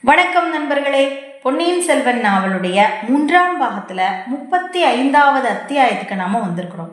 வணக்கம் நண்பர்களே. பொன்னியின் செல்வன் நாவலுடைய மூன்றாம் பாகத்துல முப்பத்தி ஐந்தாவது அத்தியாயத்துக்கு நாம வந்திருக்கிறோம்.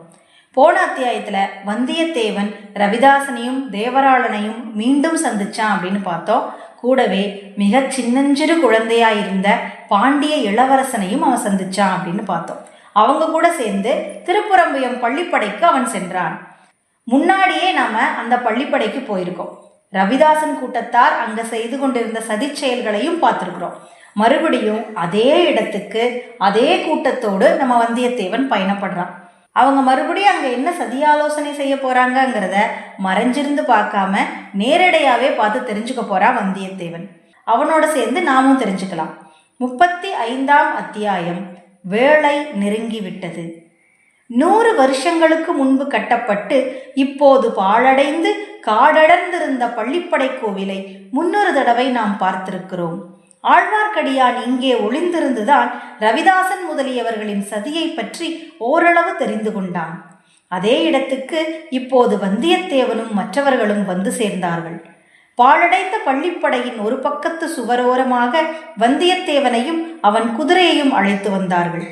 போன அத்தியாயத்துல வந்தியத்தேவன் ரவிதாசனையும் தேவராளனையும் மீண்டும் சந்திச்சான் அப்படின்னு பார்த்தோம். கூடவே மிக சின்னஞ்சிறு குழந்தையா இருந்த பாண்டிய இளவரசனையும் அவன் சந்திச்சான் அப்படின்னு பார்த்தோம். அவங்க கூட சேர்ந்து திருப்புறம்பயம் பள்ளிப்படைக்கு அவன் சென்றான். முன்னாடியே நாம அந்த பள்ளிப்படைக்கு போயிருக்கோம். ரவிதாசன் கூட்டத்தார் அங்க செய்து கொண்டிருந்த சதி செயல்களையும் பார்த்துருக்குறோம். மறுபடியும் அதே இடத்துக்கு அதே கூட்டத்தோடு நம்ம வந்தியத்தேவன் பயணப்படுறான். அவங்க மறுபடியும் அங்க என்ன சதி ஆலோசனை செய்ய போறாங்கங்கிறத மறைஞ்சிருந்து பார்க்காம நேரடியாவே பார்த்து தெரிஞ்சுக்க போகிறான் வந்தியத்தேவன். அவனோட சேர்ந்து நாமும் தெரிஞ்சுக்கலாம். முப்பத்தி ஐந்தாம் அத்தியாயம் வேளை நெருங்கிவிட்டது நூறு வருஷங்களுக்கு முன்பு கட்டப்பட்டு இப்போது பாழடைந்து காடடர்ந்திருந்த பள்ளிப்படை கோவிலை முன்னொரு தடவை நாம் பார்த்திருக்கிறோம். ஆழ்வார்க்கடியான் இங்கே ஒளிந்திருந்துதான் ரவிதாசன் முதலியவர்களின் சதியை பற்றி ஓரளவு தெரிந்து கொண்டான். அதே இடத்துக்கு இப்போது வந்தியத்தேவனும் மற்றவர்களும் வந்து சேர்ந்தார்கள். பாழடைந்த பள்ளிப்படையின் ஒரு பக்கத்து சுவரோரமாக வந்தியத்தேவனையும் அவன் குதிரையையும் அழைத்து வந்தார்கள்.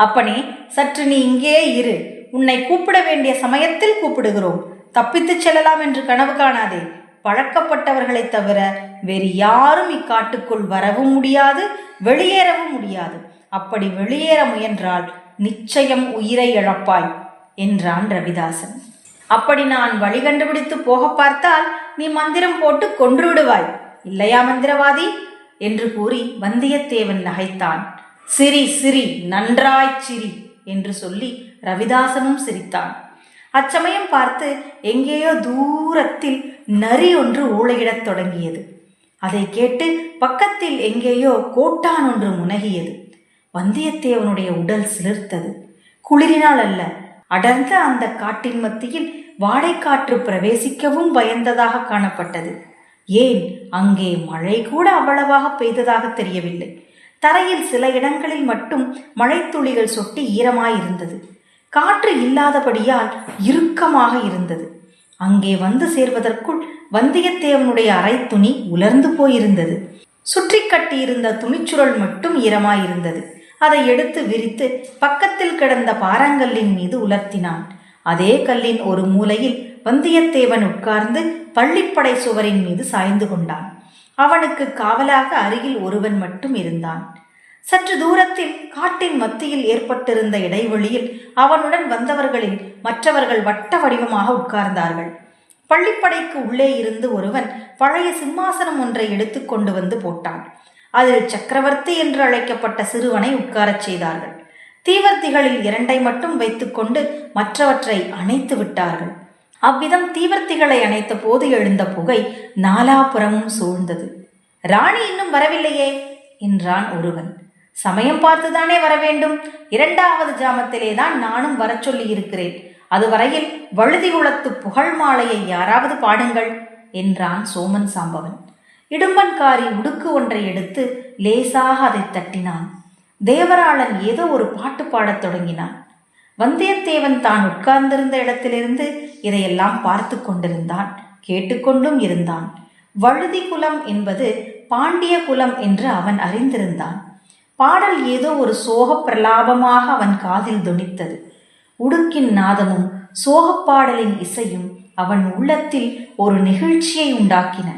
அப்பனே சற்று நீ இங்கே இரு. உன்னை கூப்பிட வேண்டிய சமயத்தில் கூப்பிடுகிறோம். தப்பித்துச் செல்லலாம் என்று கனவு காணாதே. பழக்கப்பட்டவர்களைத் தவிர வேறு யாரும் இக்காட்டுக்குள் வரவும் முடியாது வெளியேறவும் முடியாது. அப்படி வெளியேற முயன்றால் நிச்சயம் உயிரை இழப்பாய் என்றான் ரவிதாசன். அப்படி நான் வழி கண்டுபிடித்து போக பார்த்தால் நீ மந்திரம் போட்டு கொன்று விடுவாய் இல்லையா மந்திரவாதி? என்று கூறி வந்தியத்தேவன் நகைத்தான். சிரி சிரி நன்றாய் சிரி என்று சொல்லி ரவிதாசனும் சிரித்தான். அச்சமயம் பார்த்து எங்கேயோ தூரத்தில் நரி ஒன்று ஊழையிடத் தொடங்கியது. அதை கேட்டு பக்கத்தில் எங்கேயோ கோட்டான் ஒன்று முனகியது. வந்தியத்தேவனுடைய உடல் சிலிர்த்தது. குளிரினால் அல்ல அடர்ந்த அந்த காட்டின் மத்தியில் வாடைக்காற்று பிரவேசிக்கவும் பயந்ததாக காணப்பட்டது. ஏன் அங்கே மழை கூட அவ்வளவாக பெய்ததாக தெரியவில்லை. தரையில் சில இடங்களில் மட்டும் மழைத்துளிகள் சொட்டி ஈரமாயிருந்தது. காற்று இல்லாதபடியால் இறுக்கமாக இருந்தது. அங்கே வந்து சேர்வதற்குள் வந்தியத்தேவனுடைய அரை துணி உலர்ந்து போயிருந்தது. சுற்றி கட்டியிருந்த துணிச்சுருள் மட்டும் ஈரமாயிருந்தது. அதை எடுத்து விரித்து பக்கத்தில் கிடந்த பாறாங்கல்லின் மீது உலர்த்தினான். அதே கல்லின் ஒரு மூலையில் வந்தியத்தேவன் உட்கார்ந்து பள்ளிப்படை சுவரின் மீது சாய்ந்து கொண்டான். அவனுக்கு காவலாக அருகில் ஒருவன் மட்டும் இருந்தான். சற்று தூரத்தில் காட்டின் மத்தியில் ஏற்பட்டிருந்த இடைவெளியில் அவனுடன் வந்தவர்களில் மற்றவர்கள் வட்ட வடிவமாக உட்கார்ந்தார்கள். பள்ளிப்படைக்கு உள்ளே இருந்து ஒருவன் பழைய சிம்மாசனம் ஒன்றை எடுத்து கொண்டு வந்து போட்டான். அதில் சக்கரவர்த்தி என்று அழைக்கப்பட்ட சிறுவனை உட்காரச் செய்தார்கள். தீவர்த்திகளில் இரண்டை மட்டும் வைத்துக்கொண்டு மற்றவற்றை அணைத்து விட்டார்கள். அவ்விதம் தீவர்த்திகளை அணைத்த போது எழுந்த புகை நாலாபுறமும் சூழ்ந்தது. ராணி இன்னும் வரவில்லையே என்றான் ஒருவன். சமயம் பார்த்துதானே வர வேண்டும் இரண்டாவது ஜாமத்திலே தான் நானும் வரச் சொல்லி இருக்கிறேன் அதுவரையில் வழுதி குளத்து புகழ் மாலையை யாராவது பாடுங்கள் என்றான் சோமன் சாம்பவன். இடும்பன்காரி உடுக்கு ஒன்றை எடுத்து லேசாக அதை தட்டினான். தேவராளன் ஏதோ ஒரு பாட்டு பாடத் தொடங்கினான். வந்தியத்தேவன் தான் உட்கார்ந்திருந்த இடத்திலிருந்து இதையெல்லாம் பார்த்து கொண்டிருந்தான் கேட்டுக்கொண்டும் இருந்தான். வழுதி குலம் என்பது பாண்டிய குலம் என்று அவன் அறிந்திருந்தான். பாடல் ஏதோ ஒரு சோக பிரலாபமாக அவன் காதில் துணித்தது உடுக்கின் நாதமும் சோகப்பாடலின் இசையும் அவன் உள்ளத்தில் ஒரு நெகிழ்ச்சியை உண்டாக்கின.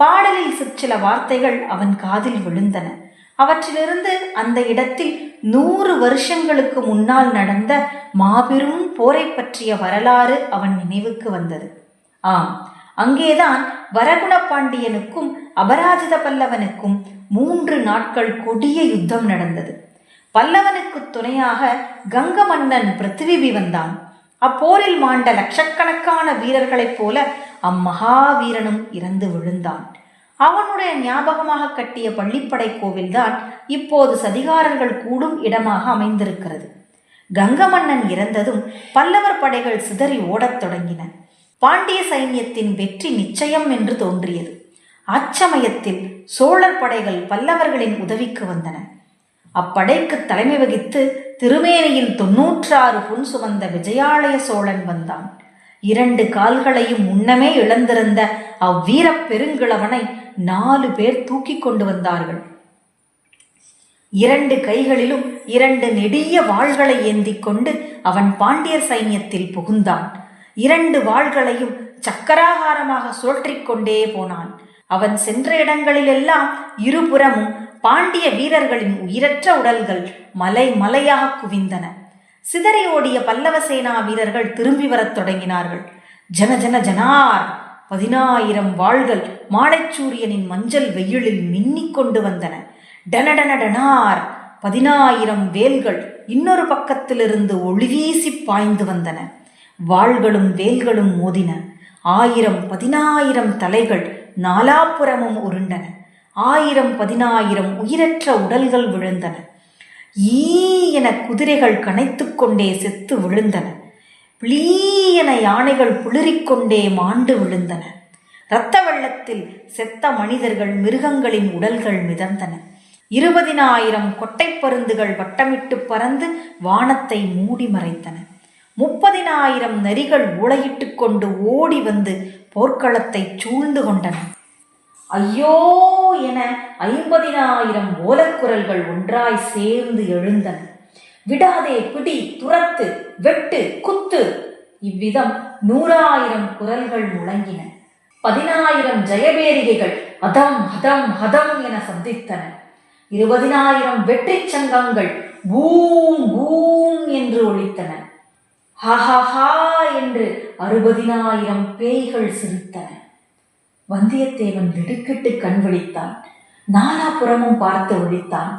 பாடலில் சிற்சில வார்த்தைகள் அவன் காதில் விழுந்தன. அவற்றிலிருந்து அந்த இடத்தில் நூறு வருஷங்களுக்கு முன்னால் நடந்த மாபெரும் போரை பற்றிய வரலாறு அவன் நினைவுக்கு வந்தது. ஆம் அங்கேதான் வரகுண பாண்டியனுக்கும் அபராஜித பல்லவனுக்கும் மூன்று நாட்கள் கொடிய யுத்தம் நடந்தது. பல்லவனுக்கு துணையாக கங்க மன்னன் பிருத்திவி வந்தான். அப்போரில் மாண்ட லட்சக்கணக்கான வீரர்களைப் போல அம்மகாவீரனும் இறந்து விழுந்தான். அவனுடைய ஞாபகமாக கட்டிய பள்ளிப்படை கோவில்தான் இப்போது சதிகாரர்கள் கூடும் இடமாக அமைந்திருக்கிறது. கங்க மன்னன் இறந்ததும் பல்லவர் படைகள் சிதறி ஓடத் தொடங்கின. பாண்டிய சைன்யத்தின் வெற்றி நிச்சயம் என்று தோன்றியது. அச்சமயத்தில் சோழர் படைகள் பல்லவர்களின் உதவிக்கு வந்தன. அப்படைக்கு தலைமை வகித்து திருமேனியில் தொன்னூற்றாறு புன் சுமந்த விஜயாலய சோழன் வந்தான். இரண்டு கால்களையும் முன்னமே இழந்திருந்த அவ்வீரப் பெருங்கிழவனை நாலு பேர் தூக்கி கொண்டு வந்தார்கள். இரண்டு கைகளிலும் இரண்டு நெடிய வாள்களை ஏந்திக் கொண்டு அவன் பாண்டியர் சைன்யத்தில் புகுந்தான். இரண்டு வாள்களையும் சக்கராகாரமாக சுழற்றிக் கொண்டே போனான். அவன் சென்ற இடங்களிலெல்லாம் இருபுறமும் பாண்டிய வீரர்களின் உயிரற்ற உடல்கள் மலை மலையாக குவிந்தன. சிதறி ஓடிய பல்லவ சேனா வீரர்கள் திரும்பி வரத் தொடங்கினார்கள். ஜன ஜன ஜனார்! பதினாயிரம் வாள்கள் மாலைச்சூரியனின் மஞ்சள் வெயிலில் மின்னிக் கொண்டு வந்தன. டனடன டனார்! பதினாயிரம் வேல்கள் இன்னொரு பக்கத்திலிருந்து ஒளிவீசி பாய்ந்து வந்தன. வாள்களும் வேல்களும் மோதின. ஆயிரம் பதினாயிரம் தலைகள் நாலாப்புறமும் உருண்டன. ஆயிரம் பதினாயிரம் உயிரற்ற உடல்கள் விழுந்தன. ஈ என குதிரைகள் கனைத்து கொண்டே செத்து விழுந்தன. ப்ளீ என யானைகள் புளிரிக்கொண்டே மாண்டு விழுந்தன. இரத்த வெள்ளத்தில் செத்த மனிதர்கள் மிருகங்களின் உடல்கள் மிதந்தன. இருபதினாயிரம் கொட்டைப்பருந்துகள் வட்டமிட்டு பறந்து வானத்தை மூடி மறைத்தன. முப்பதினாயிரம் நரிகள் ஊளையிட்டு கொண்டு ஓடி வந்து போர்க்களத்தை சூழ்ந்து கொண்டன. ஐயோ என ஐம்பதினாயிரம் ஓலக்குரல்கள் ஒன்றாய் சேர்ந்து எழுந்தன. விடாதே பிடி துரத்து வெட்டு குத்து. இவ்விதம் நூறாயிரம் குரல்கள் முழங்கின. பதினாயிரம் ஜெயபேரிகைகள் அதம் ஹதம் ஹதம் என சந்தித்தன இருபதினாயிரம் வெற்றி சங்கங்கள் பூம் பூம் என்று ஒழித்தன ஹஹஹா என்று அறுபதினாயிரம் பேய்கள் சிரித்தன. வந்தியத்தேவன் திடுக்கிட்டு கண் விழித்தான். நாலாபுறமும் பார்த்து ஒழித்தான்.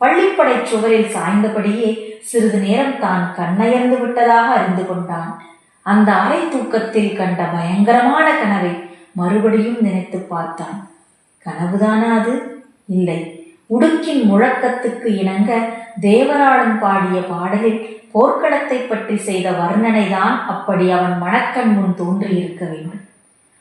பள்ளிப்படை சுவரில் சாய்ந்தபடியே சிறிது நேரம் தான் கண்ணயர்ந்து விட்டதாக அறிந்து கொண்டான். அந்த அரை தூக்கத்தில் கண்ட பயங்கரமான கனவை மறுபடியும் நினைத்து பார்த்தான். கனவுதானா அது? இல்லை. உடுக்கின் முழக்கத்துக்கு இணங்க தேவராளன் பாடிய பாடலில் போர்க்களத்தை பற்றி செய்த வர்ணனைதான் அப்படி அவன் மனக்கண் முன் தோன்றியிருக்க வேண்டும்.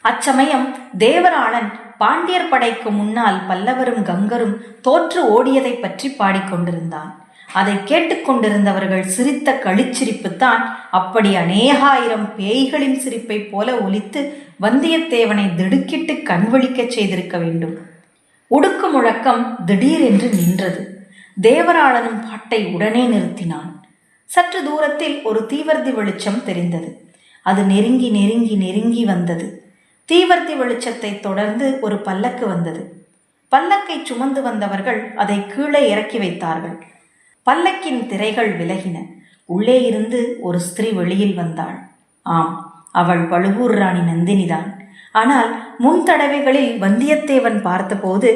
அச்சமயம் தேவராளன் பாண்டியர் படைக்கு முன்னால் பல்லவரும் கங்கரும் தோற்று ஓடியதை பற்றி பாடிக்கொண்டிருந்தான் அதை கேட்டுக்கொண்டிருந்தவர்கள் சிரித்த களிச்சிரிப்புத்தான் அப்படி அநேகாயிரம் பேய்களின் சிரிப்பைப் போல ஒலித்து வந்தியத்தேவனை திடுக்கிட்டு கண்வழிக்கச் செய்திருக்க வேண்டும். உடுக்கு முழக்கம் திடீரென்று நின்றது. தேவராளனும் பாட்டை உடனே நிறுத்தினான். சற்று தூரத்தில் ஒரு தீவர்த்தி வெளிச்சம் தெரிந்தது. அது நெருங்கி நெருங்கி நெருங்கி வந்தது. தீவர்த்தி வெளிச்சத்தை தொடர்ந்து ஒரு பல்லக்கு வந்தது. பல்லக்கை சுமந்து வந்தவர்கள் அதை கீழே இறக்கி வைத்தார்கள். பல்லக்கின் திரைகள் விலகின. உள்ளே இருந்து ஒரு ஸ்திரீ வெளியில் வந்தாள். ஆம் அவள் பழுவூர் ராணி நந்தினிதான் ஆனால் முன் தடவைகளில் வந்தியத்தேவன் பார்த்தபோது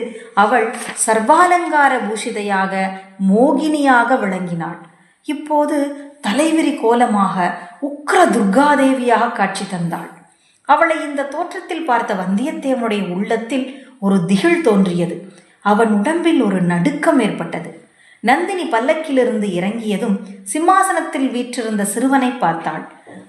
அவள் சர்வாலங்கார பூஷிதையாக மோகினியாக விளங்கினாள். இப்போது தலைவிரி கோலமாக உக்ர துர்காதேவியாக காட்சி தந்தாள். அவளை இந்த தோற்றத்தில் பார்த்த வந்தியத்தேவனுடைய உள்ளத்தில் ஒரு திகில் தோன்றியது. அவன் உடம்பில் ஒரு நடுக்கம் ஏற்பட்டது. நந்தினி பல்லக்கிலிருந்து இறங்கியதும் சிம்மாசனத்தில் வீற்றிருந்த சிறுவனை பார்த்தாள்.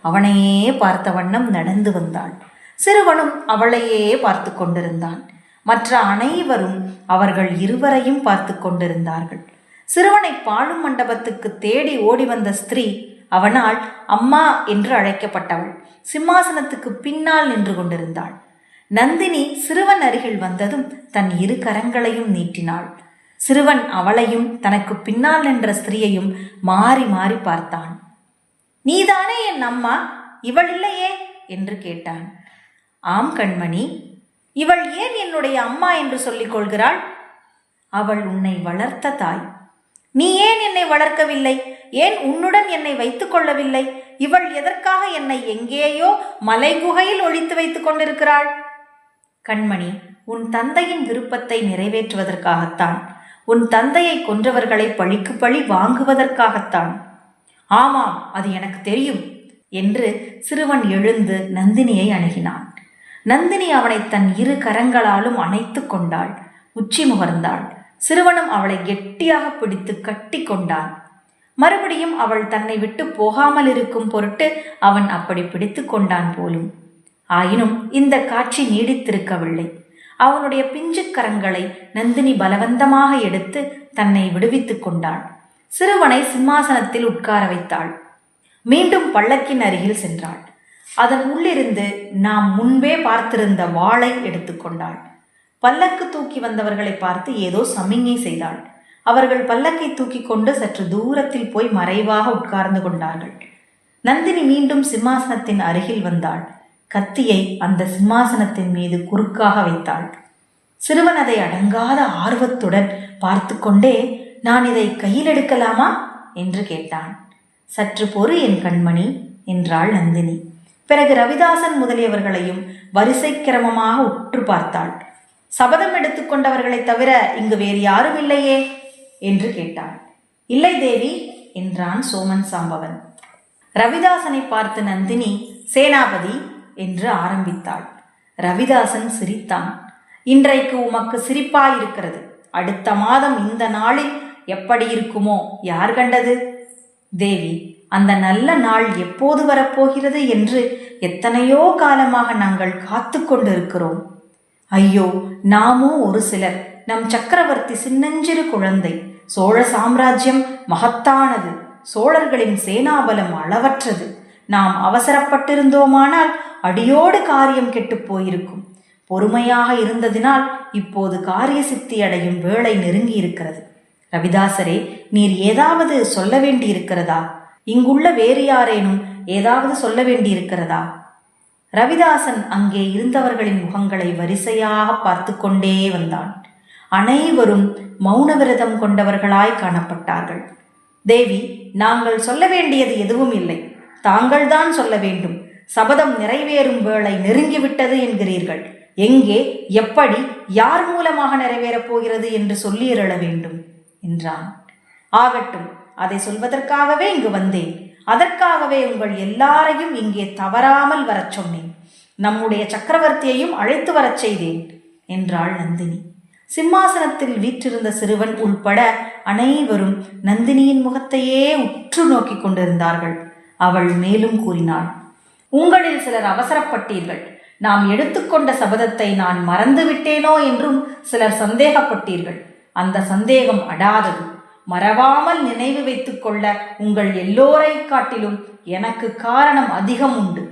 அவனையே பார்த்த வண்ணம் நடந்து வந்தாள். சிறுவனும் அவளையே பார்த்து கொண்டிருந்தான். மற்ற அனைவரும் அவர்கள் இருவரையும் பார்த்து கொண்டிருந்தார்கள். சிறுவனை பாழும் மண்டபத்துக்கு தேடி ஓடி வந்த ஸ்திரீ அவனால் அம்மா என்று அழைக்கப்பட்டவள். சிம்மாசனத்துக்கு பின்னால் நின்று கொண்டிருந்தாள். நந்தினி சிறுவன் அருகில் வந்ததும் தன் இரு கரங்களையும் நீட்டினாள். சிறுவன் அவளையும் தனக்கு பின்னால் நின்ற ஸ்திரீயையும் மாறி மாறி பார்த்தான். நீதானே என் அம்மா? இவள் இல்லையே? என்று கேட்டான். ஆம் கண்மணி. இவள் ஏன் என்னுடைய அம்மா என்று சொல்லிக் கொள்கிறாள்? அவள் உன்னை வளர்த்த தாய். நீ ஏன் என்னை வளர்க்கவில்லை? ஏன் உன்னுடன் என்னை வைத்துக் கொள்ளவில்லை? இவள் எதற்காக என்னை எங்கேயோ மலைகுகையில் ஒழித்து வைத்துக் கொண்டிருக்கிறாள்? கண்மணி உன் தந்தையின் விருப்பத்தை நிறைவேற்றுவதற்காகத்தான் உன் தந்தையை கொன்றவர்களை பழிக்கு பழி வாங்குவதற்காகத்தான். ஆமாம் அது எனக்கு தெரியும் என்று சிறுவன் எழுந்து நந்தினியை அணுகினான். நந்தினி அவனை தன் இரு கரங்களாலும் அணைத்து கொண்டாள் உச்சி முகர்ந்தாள். சிறுவனும் அவளை கெட்டியாக பிடித்து கட்டி கொண்டான். மறுபடியும் அவள் தன்னை விட்டு போகாமல் இருக்கும் பொருட்டு அவன் அப்படி பிடித்து கொண்டான் போலும். ஆயினும் இந்த காட்சி நீடித்திருக்கவில்லை. அவனுடைய பிஞ்சு கரங்களை நந்தினி பலவந்தமாக எடுத்து தன்னை விடுவித்துக் கொண்டாள். சிறுவனை சிம்மாசனத்தில் உட்கார வைத்தாள். மீண்டும் பள்ளக்கின் அருகில் சென்றாள். அதன் உள்ளிருந்து நாம் முன்பே பார்த்திருந்த வாளை எடுத்துக்கொண்டாள் பல்லக்கு தூக்கி வந்தவர்களை பார்த்து ஏதோ சமிங்கை செய்தாள். அவர்கள் பல்லக்கை தூக்கி கொண்டு சற்று தூரத்தில் போய் மறைவாக உட்கார்ந்து கொண்டார்கள். நந்தினி மீண்டும் சிம்மாசனத்தின் அருகில் வந்தாள். கத்தியை அந்த சிம்மாசனத்தின் மீது குறுக்காக வைத்தாள். சிறுவன் அதை அடங்காத ஆர்வத்துடன் பார்த்து கொண்டே நான் இதை கையில் எடுக்கலாமா? என்று கேட்டான். சற்று பொறு என் கண்மணி என்றாள் நந்தினி. பிறகு ரவிதாசன் முதலியவர்களையும் வரிசை கிரமமாக உற்று பார்த்தாள். சபதம் எடுத்துக்கொண்டவர்களைத் தவிர இங்கு வேறு யாரும் இல்லையே! என்று கேட்டாள் இல்லை தேவி என்றான் சோமன் சாம்பவன். ரவிதாசனை பார்த்து நந்தினி சேனாபதி என்று ஆரம்பித்தாள். ரவிதாசன் சிரித்தான். இன்றைக்கு உமக்கு சிரிப்பாயிருக்கிறது. அடுத்த மாதம் இந்த நாளில் எப்படி இருக்குமோ யார் கண்டது? தேவி அந்த நல்ல நாள் எப்போது வரப்போகிறது என்று எத்தனையோ காலமாக நாங்கள் காத்து கொண்டிருக்கிறோம். ஐயோ நாமும் ஒரு சிலர். நம் சக்கரவர்த்தி சின்னஞ்சிறு குழந்தை. சோழ சாம்ராஜ்யம் மகத்தானது. சோழர்களின் சேனாபலம் அளவற்றது. நாம் அவசரப்பட்டிருந்தோமானால் அடியோடு காரியம் கெட்டுப் போயிருக்கும். பொறுமையாக இருந்ததினால் இப்போது காரிய சித்தி அடையும் வேளை நெருங்கி இருக்கிறது ரவிதாசரே நீர் ஏதாவது சொல்ல வேண்டியிருக்கிறதா? இங்குள்ள வேறு யாரேனும் ஏதாவது சொல்ல வேண்டியிருக்கிறதா? ரவிதாசன் அங்கே இருந்தவர்களின் முகங்களை வரிசையாக பார்த்து கொண்டே வந்தான். அனைவரும் மௌன விரதம் கொண்டவர்களாய் காணப்பட்டார்கள். தேவி நாங்கள் சொல்ல வேண்டியது எதுவும் இல்லை. தாங்கள்தான் சொல்ல வேண்டும். சபதம் நிறைவேறும் வேளை நெருங்கிவிட்டது என்கிறீர்கள். எங்கே எப்படி யார் மூலமாக நிறைவேறப் போகிறது என்று சொல்லியிருள வேண்டும் என்றான். ஆகட்டும் அதை சொல்வதற்காகவே இங்கு வந்தேன். அதற்காகவே உங்கள் எல்லாரையும் இங்கே தவறாமல் வரச் சொன்னேன். நம்முடைய சக்கரவர்த்தியையும் அழைத்து வரச் செய்தேன் என்றாள் நந்தினி. சிம்மாசனத்தில் வீற்றிருந்த சிறுவன் உள்பட அனைவரும் நந்தினியின் முகத்தையே உற்று நோக்கி கொண்டிருந்தார்கள். அவள் மேலும் கூறினாள் உங்களில் சிலர் அவசரப்பட்டீர்கள். நாம் எடுத்துக்கொண்ட சபதத்தை நான் மறந்து விட்டேனோ என்றும் சிலர் சந்தேகப்பட்டீர்கள். அந்த சந்தேகம் அடாதது. மறவாமல் நினைவு வைத்துக் கொள்ள உங்கள் எல்லோரை காட்டிலும் எனக்கு காரணம் அதிகம் உண்டு.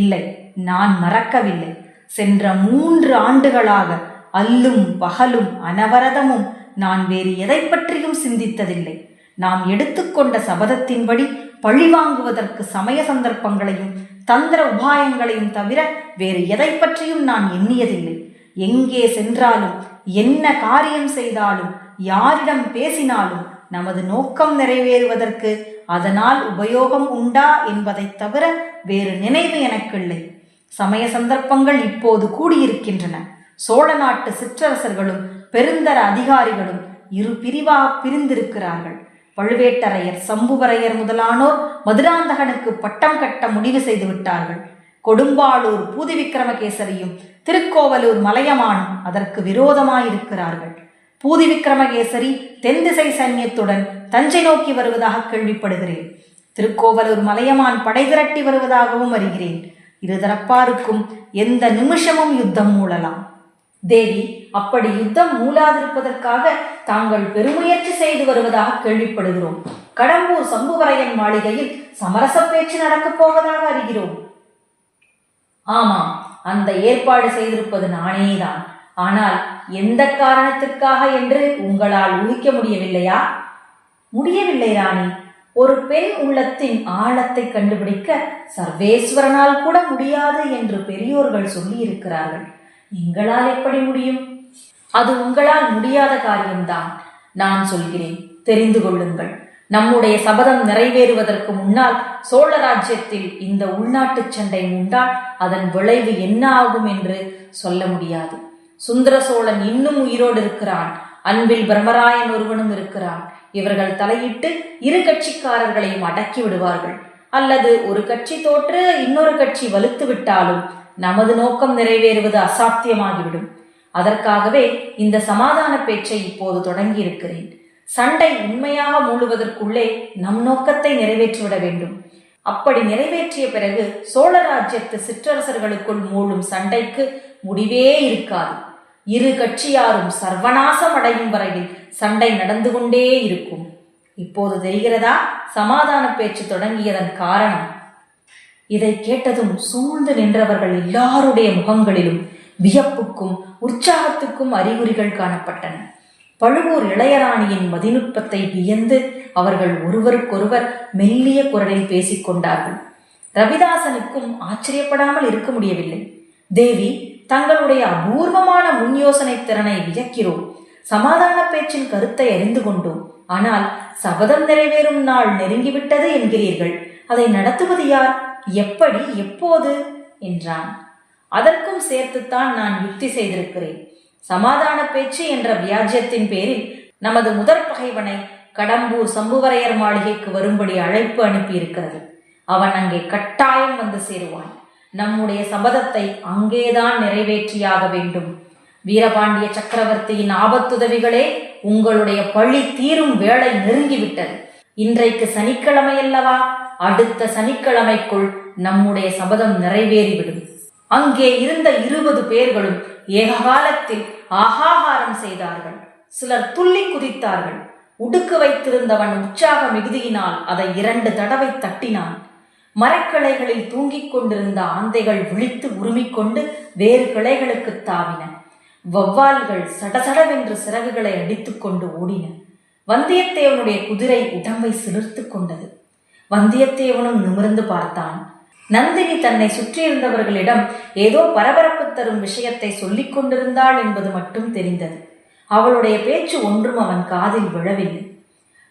இல்லை நான் மறக்கவில்லை. சென்ற மூன்று ஆண்டுகளாக அல்லும் பகலும் அனவரதமும் நான் வேறு எதை பற்றியும் சிந்தித்ததில்லை. நாம் எடுத்துக்கொண்ட சபதத்தின்படி பழிவாங்குவதற்கு சமய சந்தர்ப்பங்களையும் தந்திர உபாயங்களையும் தவிர வேறு எதை பற்றியும் நான் எண்ணியதில்லை. எங்கே சென்றாலும் என்ன காரியம் செய்தாலும் யாரிடம் பேசினாலும் நமது நோக்கம் நிறைவேறுவதற்கு அதனால் உபயோகம் உண்டா என்பதைத் தவிர வேறு நினைவு எனக்கில்லை. சமய சந்தர்ப்பங்கள் இப்போது கூடியிருக்கின்றன. சோழ நாட்டு சிற்றரசர்களும் பெருந்தர அதிகாரிகளும் இரு பிரிவாக பிரிந்திருக்கிறார்கள். பழுவேட்டரையர் சம்புவரையர் முதலானோர் மதுராந்தகனுக்கு பட்டம் கட்ட முடிவு செய்து விட்டார்கள். கொடும்பாளூர் பூதி விக்ரமகேசரியும் திருக்கோவலூர் மலையமானும் அதற்கு விரோதமாயிருக்கிறார்கள். பூதி விக்ரமகேசரி தென் திசை சைன்யத்துடன் தஞ்சை நோக்கி வருவதாக கேள்விப்படுகிறேன். திருக்கோவலூர் மலையமான் படை திரட்டி வருவதாகவும் அறிகிறேன். இருதரப்பாருக்கும் எந்த நிமிஷமும் யுத்தம் மூழலாம் தேவி அப்படி யுத்தம் மூலாதிருப்பதற்காக தாங்கள் பெருமுயற்சி செய்து வருவதாக கேள்விப்படுகிறோம். கடம்பூர் சம்புவரையன் மாளிகையில் சமரச பேச்சு நடக்கப் போவதாக அறிகிறோம். ஆமாம் அந்த ஏற்பாடு செய்திருப்பது நானேதான். ஆனால் எந்த காரணத்திற்காக என்று உங்களால் ஊகிக்க முடியவில்லையா? முடியவில்லை ராணி. ஒரு பெண் உள்ளத்தின் ஆழத்தை கண்டுபிடிக்க சர்வேஸ்வரனால் கூட முடியாது என்று பெரியோர்கள் சொல்லியிருக்கிறார்கள். எங்களால் எப்படி முடியும்? அது உங்களால் முடியாத காரியம்தான் நான் சொல்கிறேன். தெரிந்து கொள்ளுங்கள். நம்முடைய சபதம் நிறைவேறுவதற்கு முன்னால் சோழ ராஜ்யத்தில் இந்த உள்நாட்டு சண்டை உண்டால் அதன் விளைவு என்ன ஆகும் என்று சொல்ல முடியாது. சுந்தர சோழன் இன்னும் உயிரோடு இருக்கிறான். அன்பில் பிரம்மராயன் ஒருவனும் இருக்கிறான். இவர்கள் தலையிட்டு இரு கட்சிக்காரர்களையும் அடக்கி விடுவார்கள். அல்லது ஒரு கட்சி தோற்று இன்னொரு கட்சி வலுத்து விட்டாலும் நமது நோக்கம் நிறைவேறுவது அசாத்தியமாகிவிடும். அதற்காகவே இந்த சமாதான பேச்சை இப்போது தொடங்கி இருக்கிறேன் சண்டை உண்மையாக மூழுவதற்குள்ளே நம் நோக்கத்தை நிறைவேற்றிவிட வேண்டும். அப்படி நிறைவேற்றிய பிறகு சோழ ராஜ்யத்து சிற்றரசர்களுக்குள் மூழும் சண்டைக்கு முடிவே இருக்காது. இரு கட்சியாரும் சர்வநாசம் அடையும் வரையில் சண்டை நடந்து கொண்டே இருக்கும். இப்போது தெரிகிறதா? சமாதான பேச்சு தொடங்கியதன் காரணம்? இதை கேட்டதும் சூழ்ந்து நின்றவர்கள் எல்லாருடைய முகங்களிலும் வியப்புக்கும் உற்சாகத்துக்கும் அறிகுறிகள் காணப்பட்டன. பழுவூர் இளையராணியின் மதிநுட்பத்தை வியந்து அவர்கள் ஒருவருக்கொருவர் மெல்லிய குரலில் பேசிக் கொண்டார்கள். ரவிதாசனுக்கும் ஆச்சரியப்படாமல் இருக்க முடியவில்லை. தேவி தங்களுடைய அபூர்வமான முன் யோசனை திறனை வியக்கிறோம். சமாதான பேச்சின் கருத்தை அறிந்து கொண்டோம். ஆனால் சபதம் நிறைவேறும் நாள் நெருங்கிவிட்டது என்கிறீர்கள். அதை நடத்துவது யார்? எப்படி எப்போது? என்றான். அதற்கும் சேர்த்துத்தான் நான் யுக்தி செய்திருக்கிறேன். சமாதான பேச்சு என்ற வியாஜ்யத்தின் பேரில் நமது முதற் பகைவனை கடம்பூர் சம்புவரையர் மாளிகைக்கு வரும்படி அழைப்பு அனுப்பியிருக்கிறது. அவன் அங்கே கட்டாயம் வந்து சேருவான். நம்முடைய சபதத்தை அங்கேதான் நிறைவேற்றியாக வேண்டும். வீரபாண்டிய சக்கரவர்த்தியின் ஆபத்துதவிகளே உங்களுடைய பழி தீரும் வேளை நெருங்கிவிட்டது. இன்றைக்கு சனிக்கிழமை அல்லவா அடுத்த சனிக்கிழமைக்குள் நம்முடைய சபதம் நிறைவேறிவிடும். அங்கே இருந்த இருபது பேர்களும் ஏககாலத்தில் ஆகாகாரம் செய்தார்கள். சிலர் துள்ளி குதித்தார்கள். உடுக்கு வைத்திருந்தவன் உற்சாக மிகுதியினால் அதை இரண்டு தடவை தட்டினான். மரக்கிளைகளில் தூங்கிக் கொண்டிருந்த ஆந்தைகள் விழித்து உருமிக்கொண்டு வேறு கிளைகளுக்கு தாவின. வௌவால்கள் சடசடவென்று சிறகுகளை அடித்துக்கொண்டு ஓடின. வந்தியத்தேவனுடைய குதிரை உடம்பை சிலிர்த்து கொண்டது. வந்தியத்தேவனும் நிமிர்ந்து பார்த்தான். நந்தினி தன்னை சுற்றியிருந்தவர்களிடம் ஏதோ பரபரப்பு தரும் விஷயத்தை சொல்லிக் கொண்டிருந்தாள் என்பது மட்டும் தெரிந்தது. அவளுடைய பேச்சு ஒன்றும் அவன் காதில் விழவில்லை.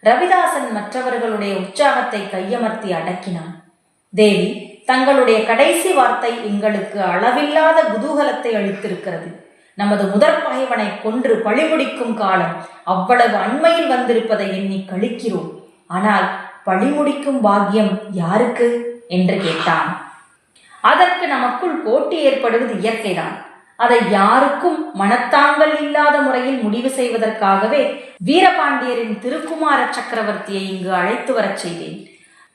ரவிதாசன் மற்றவர்களுடைய உற்சாகத்தை கையமர்த்தி அடக்கினான். தேவி தங்களுடைய கடைசி வார்த்தை எங்களுக்கு அளவில்லாத குதூகலத்தை அளித்திருக்கிறது. நமது முதற் பகைவனை கொன்று பழிமுடிக்கும் காலம் அவ்வளவு அண்மையில் வந்திருப்பதை எண்ணி கழிக்கிறோம் ஆனால் பழிமுடிக்கும் பாக்கியம் யாருக்கு? என்று கேட்டான். அதற்கு நமக்குள் போட்டி ஏற்படுவது இயற்கைதான். அதை யாருக்கும் மனத்தாங்கல் இல்லாத முறையில் முடிவு செய்வதற்காகவே வீரபாண்டியரின் திருக்குமார சக்கரவர்த்தியை இங்கு அழைத்து வரச் செய்தேன்.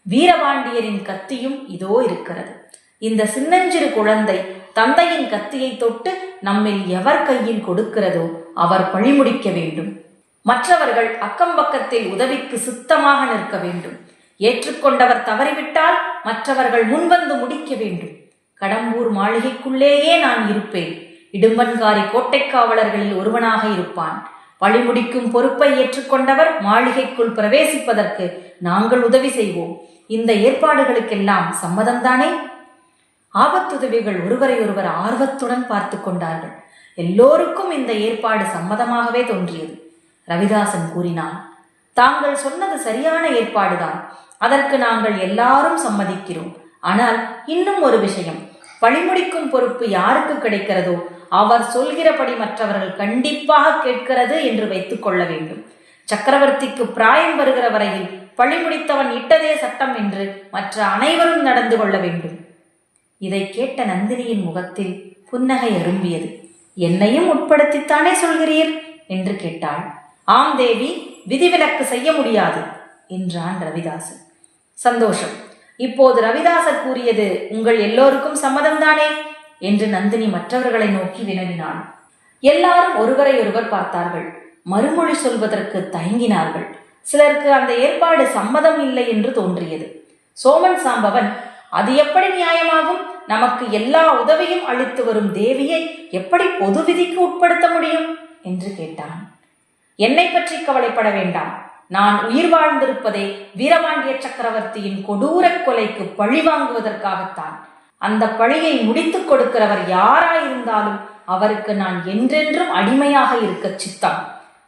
வீரபாண்டியரின் கத்தியும் இதோ இருக்கிறது. இந்த சின்னஞ்சிறு குழந்தை தந்தையின் கத்தியை தொட்டு நம்மில் எவர் கையில் கொடுக்கிறதோ அவர் பழிமுடிக்க வேண்டும். மற்றவர்கள் அக்கம்பக்கத்தில் உதவிக்கு சுத்தமாக நிற்க வேண்டும். ஏற்றுக்கொண்டவர் தவறிவிட்டால் மற்றவர்கள் முன்வந்து முடிக்க வேண்டும். கடம்பூர் மாளிகைக்குள்ளேயே நான் இருப்பேன். இடும்பன்காரி கோட்டைக்காவலர்களில் ஒருவனாக இருப்பான். பழிமுடிக்கும் பொறுப்பை ஏற்றுக்கொண்டவர் மாளிகைக்குள் பிரவேசிப்பதற்கு நாங்கள் உதவி செய்வோம். இந்த ஏற்பாடுகளுக்கெல்லாம் சம்மதம்தானே? ஆபத்துதவிகள் ஒருவரை ஒருவர் ஆர்வத்துடன் பார்த்து கொண்டார்கள். எல்லோருக்கும் இந்த ஏற்பாடு சம்மதமாகவே தோன்றியது. ரவிதாசன் கூறினான் தாங்கள் சொன்னது சரியான ஏற்பாடுதான். அதற்கு நாங்கள் எல்லாரும் சம்மதிக்கிறோம். ஆனால் இன்னும் ஒரு விஷயம். பழிமுடிக்கும் பொறுப்பு யாருக்கு கிடைக்கிறதோ அவர் சொல்கிறபடி மற்றவர்கள் கண்டிப்பாக கேட்கிறது என்று வைத்துக் கொள்ள வேண்டும். சக்கரவர்த்திக்கு பிராயம் வருகிற வரையில் பழி முடித்தவன் இட்டதே சட்டம் என்று மற்ற அனைவரும் நடந்து கொள்ள வேண்டும். இதை கேட்ட நந்தினியின் முகத்தில் புன்னகை அரும்பியது. என்னையும் உட்படுத்தித்தானே சொல்கிறீர்? என்று கேட்டாள். ஆம் தேவி விதிவிலக்கு செய்ய முடியாது என்றான் ரவிதாசன் சந்தோஷம். இப்போது ரவிதாசர் கூறியது உங்கள் எல்லோருக்கும் சம்மதம்தானே? என்று நந்தினி மற்றவர்களை நோக்கி வினவினான் எல்லாரும் ஒருவரை ஒருவர் பார்த்தார்கள். மறுமொழி சொல்வதற்கு தயங்கினார்கள். சிலருக்கு அந்த ஏற்பாடு சம்மதம் இல்லை என்று தோன்றியது. சோமன் சாம்பவன் அது எப்படி நியாயமாகும்? நமக்கு எல்லா உதவியும் அளித்து வரும் தேவியை எப்படி பொது விதிக்கு உட்படுத்த முடியும்? என்று கேட்டான். என்னை பற்றி கவலைப்பட வேண்டாம். நான் உயிர் வாழ்ந்திருப்பதே வீரபாண்டிய சக்கரவர்த்தியின் கொடூர கொலைக்கு பழி வாங்குவதற்காகத்தான். அந்த பழியை முடித்துக் கொடுக்கிறவர் யாராயிருந்தாலும் அவருக்கு நான் என்றென்றும் அடிமையாக இருக்க சித்தம்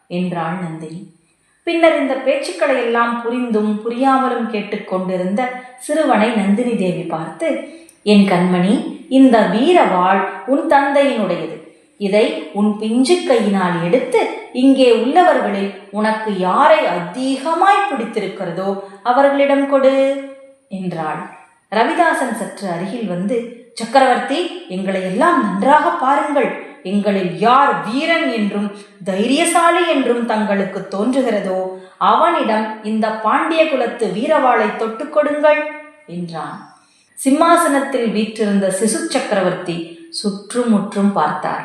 என்றாள் நந்தினி. பின்னர் இந்த பேச்சுக்களை எல்லாம் புரிந்தும் புரியாமலும் கேட்டுக்கொண்டிருந்த சிறுவனை நந்தினி தேவி பார்த்து என் கண்மணி இந்த வீரவாள் உன் தந்தையினுடையது. இதை உன் பிஞ்சு கையினால் எடுத்து இங்கே உள்ளவர்களில் உனக்கு யாரை அதிகமாய் பிடித்திருக்கிறதோ அவர்களிடம் கொடு என்றாள். ரவிதாசன் சற்று அருகில் வந்து சக்கரவர்த்தி எங்களை எல்லாம் நன்றாக பாருங்கள். எங்களில் யார் வீரன் என்றும் தைரியசாலி என்றும் தங்களுக்கு தோன்றுகிறதோ அவனிடம் இந்த பாண்டிய குலத்து வீரவாளை தொட்டு கொடுங்கள் என்றான். சிம்மாசனத்தில் வீற்றிருந்த சிசு சக்கரவர்த்தி சுற்றுமுற்றும் பார்த்தார்.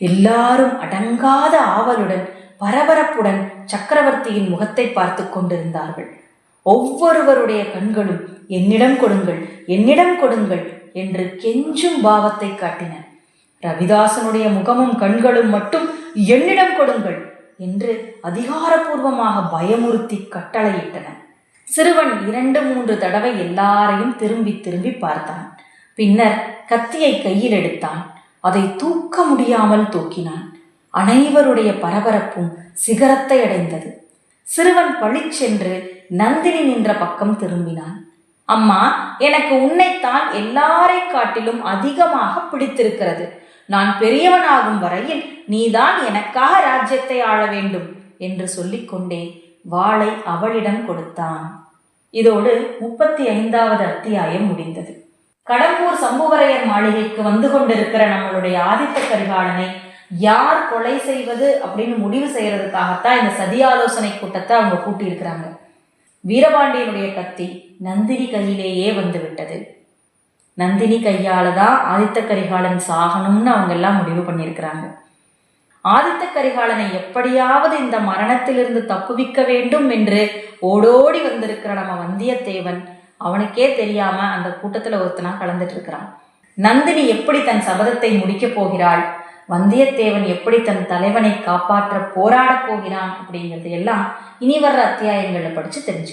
எல்லாரும் அடங்காத ஆவலுடன் பரபரப்புடன் சக்கரவர்த்தியின் முகத்தை பார்த்து கொண்டிருந்தார்கள். ஒவ்வொருவருடைய கண்களும் என்னிடம் கொடுங்கள் என்னிடம் கொடுங்கள் என்று கெஞ்சும் பாவத்தை காட்டின. ரவிதாசனுடைய முகமும் கண்களும் மட்டும் என்னிடம் கொடுங்கள் என்று அதிகாரபூர்வமாக பயமுறுத்தி கட்டளையிட்டன. சிறுவன் இரண்டு மூன்று தடவை எல்லாரையும் திரும்பி திரும்பி பார்த்தான். பின்னர் கத்தியை கையில் எடுத்தான். அதை தூக்க முடியாமல் தூக்கினான். அனைவருடைய பரபரப்பும் சிகரத்தை அடைந்தது. சிறுவன் பழிச்சென்று நந்தினி நின்ற பக்கம் திரும்பினான். அம்மா எனக்கு உன்னைத்தான் எல்லாரை காட்டிலும் அதிகமாக பிடித்திருக்கிறது. நான் பெரியவனாகும் வரையில் நீதான் எனக்காக ராஜ்யத்தை ஆள வேண்டும் என்று சொல்லிக்கொண்டே வாளை அவளிடம் கொடுத்தான். இதோடு முப்பத்தி ஐந்தாவது அத்தியாயம் முடிந்தது. கடம்பூர் சம்புவரையர் மாளிகைக்கு வந்து கொண்டிருக்கிற நம்மளுடைய ஆதித்த கரிகாலனை யார் கொலை செய்வது அப்படின்னு முடிவு செய்யறதுக்காகத்தான் இந்த சதி ஆலோசனை கூட்டத்தை அவங்க கூட்டியிருக்கிறாங்க. வீரபாண்டியனுடைய கத்தி நந்தினி கையிலேயே வந்து விட்டது நந்தினி கையால தான் ஆதித்த கரிகாலன் சாகணும்னு அவங்க எல்லாம் முடிவு பண்ணியிருக்கிறாங்க. ஆதித்த கரிகாலனை எப்படியாவது இந்த மரணத்திலிருந்து தப்புவிக்க வேண்டும் என்று ஓடோடி வந்திருக்கிற நம்ம வந்தியத்தேவன் அவனுக்கே தெரியாம அந்த கூட்டத்துல ஒருத்தனா கலந்துட்டு இருக்கிறான். நந்தினி எப்படி தன் சபதத்தை முடிக்கப் போகிறாள்? வந்தியத்தேவன் எப்படி தன் தலைவனை காப்பாற்ற போராடப் போகிறான் அப்படிங்கிறது எல்லாம் இனி வர்ற அத்தியாயங்களை படிச்சு தெரிஞ்சு